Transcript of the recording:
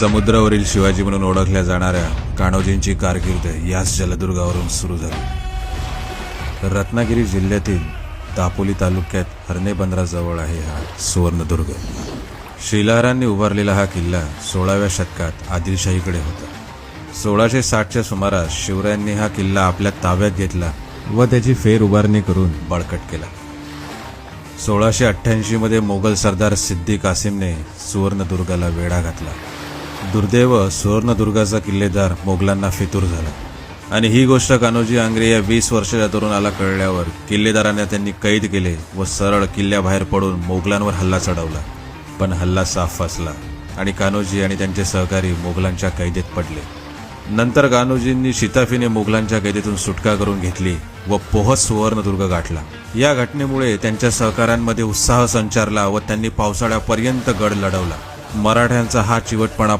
समुद्रावरील शिवाजी म्हणून ओळखल्या जाणाऱ्या कान्होजींची कारकीर्द याच जलदुर्गावरून सुरू झाली. रत्नागिरी जिल्ह्यातील दापोली तालुक्यात हरणे बंदराजवळ आहे हा सुवर्णदुर्ग. शिलाहारांनी उभारलेला हा किल्ला सोळाव्या शतकात आदिलशाहीकडे होता. सोळाशे साठच्या सुमारास शिवरायांनी हा किल्ला आपल्या ताब्यात घेतला व त्याची फेर उभारणी करून बळकट केला. सोळाशे अठ्ठ्याऐंशीमध्ये मोगल सरदार सिद्दी कासिमने सुवर्णदुर्गाला वेढा घातला. दुर्दैव सुवर्णदुर्गाचा किल्लेदार मोगलांना फितूर झाला. आणि ही गोष्ट कान्होजी आंग्रे या वीस वर्षाच्या तरुणाला कळल्यावर किल्लेदारांना त्यांनी कैद केले व सरळ किल्ल्याबाहेर पडून मोगलांवर हल्ला चढवला. पण हल्ला साफ फसला आणि कान्होजी आणि त्यांचे सहकारी मोगलांच्या कैदेत पडले. नंतर कान्होजींनी शिताफीने मोगलांच्या कैदेतून सुटका करून घेतली व पोहत सुवर्णदुर्ग गाठला. या घटनेमुळे त्यांच्या सहकाऱ्यांमध्ये उत्साह संचारला व त्यांनी पावसाळ्यापर्यंत गड लढवला. मराठ्यांचा हा चिवटपणा